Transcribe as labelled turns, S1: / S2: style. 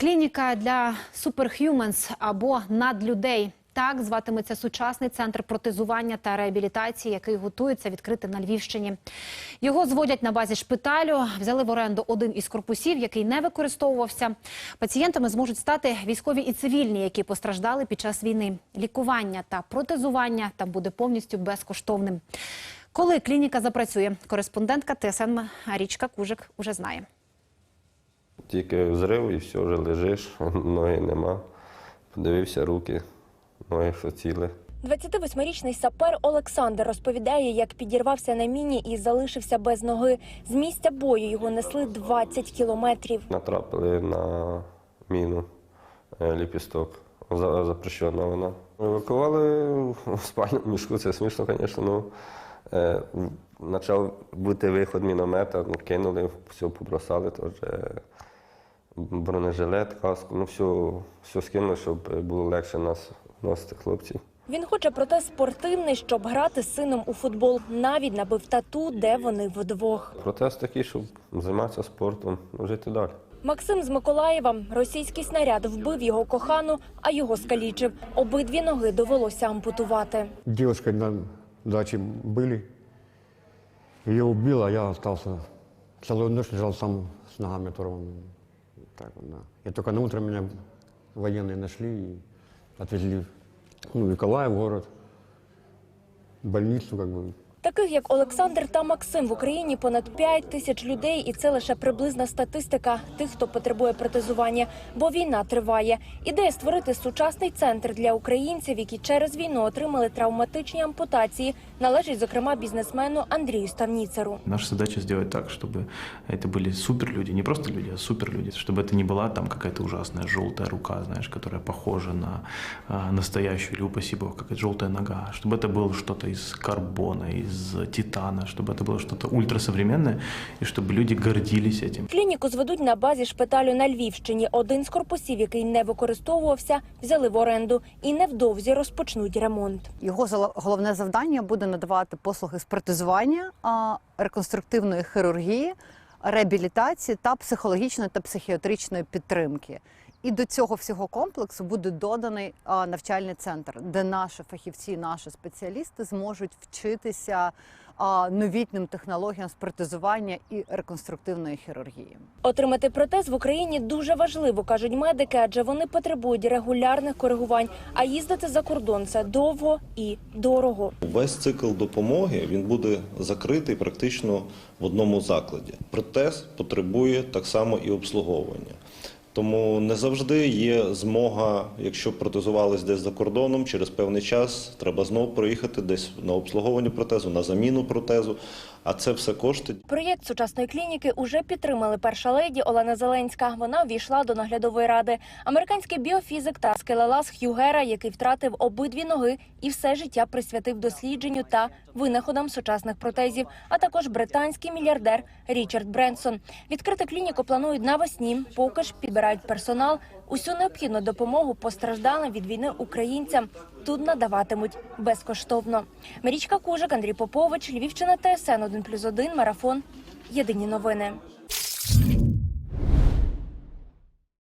S1: Клініка для суперхюменс або надлюдей. Так зватиметься сучасний центр протезування та реабілітації, який готується відкрити на Львівщині. Його зводять на базі шпиталю. Взяли в оренду один із корпусів, який не використовувався. Пацієнтами зможуть стати військові і цивільні, які постраждали під час війни. Лікування та протезування там буде повністю безкоштовним. Коли клініка запрацює, кореспондентка ТСН Річка Кужик уже знає.
S2: Тільки взрив і все, вже лежиш, ноги нема. Подивився руки, ноги що ціле.
S3: 28-річний сапер Олександр розповідає, як підірвався на міні і залишився без ноги. З місця бою його несли 20 кілометрів.
S2: Натрапили на міну е, ліпісток. За- Запрещена вона. Евакували в спальному мішку, це смішно, звісно. Ну, е, почав бути виход міномета, ну, кинули, все побросали, теж е, бронежилет, каску, ну все, все скинули, щоб було легше нас носити хлопців.
S3: Він хоче протез спортивний, щоб грати з сином у футбол. Навіть набив тату, де вони вдвох.
S2: Протест такий, щоб займатися спортом, ну, жити далі.
S3: Максим з Миколаєва. Російський снаряд вбив його кохану, а його скалічив. Обидві ноги довелося ампутувати.
S4: Девушка на даче были. Ее убило, а я остался. Целую ночь лежал сам с ногами оторванными. Так да. И только на утро меня военные нашли и отвезли ну, Николаев город, в больницу как бы.
S3: Таких як Олександр та Максим в Україні понад 5 тисяч людей, і це лише приблизна статистика тих, хто потребує протезування, бо війна триває. Ідея створити сучасний центр для українців, які через війну отримали травматичні ампутації, належить зокрема бізнесмену Андрію Ставніцеру.
S5: Наша задача сделать так, чтобы это были суперлюди, не просто люди, а суперлюди, чтобы это не была там какая-то ужасная желтая рука, знаешь, которая похожа на а, настоящую, или, упаси бог, какая-то желтая нога, чтобы это было что-то из карбона, из титана, чтобы это было что-то ультрасовременное, и чтобы люди гордились этим.
S3: Клініку зведуть на базі шпиталю на Львівщині. Один з корпусів, який не використовувався, взяли в оренду і невдовзі розпочнуть ремонт.
S6: Його зало- головне завдання буде надавати послуги з протезування, а, реконструктивної хірургії, реабілітації та психологічної та психіатричної підтримки. І до цього всього комплексу буде доданий навчальний центр, де наші фахівці, наші спеціалісти зможуть вчитися а, новітнім технологіям з протезування і реконструктивної хірургії.
S3: Отримати протез в Україні дуже важливо, кажуть медики, адже вони потребують регулярних коригувань. А їздити за кордон це довго і дорого.
S7: Весь цикл допомоги він буде закритий практично в одному закладі. Протез потребує так само і обслуговування. Тому не завжди є змога, якщо протезувались десь за кордоном, через певний час треба знову проїхати десь на обслуговування протезу, на заміну протезу. А це все кошти.
S3: Проєкт сучасної клініки уже підтримали перша леді Олена Зеленська. Вона увійшла до наглядової ради. Американський біофізик та скелелаз Х'ю Гера, який втратив обидві ноги і все життя присвятив дослідженню та винаходам сучасних протезів, а також британський мільярдер Річард Бренсон. Відкрити клініку планують навесні. Поки ж підбирають персонал. Усю необхідну допомогу постраждалим від війни українцям тут надаватимуть безкоштовно. Марічка Кужик, Андрій Попович, Львівщина, ТСН 1+,1, Марафон. Єдині новини.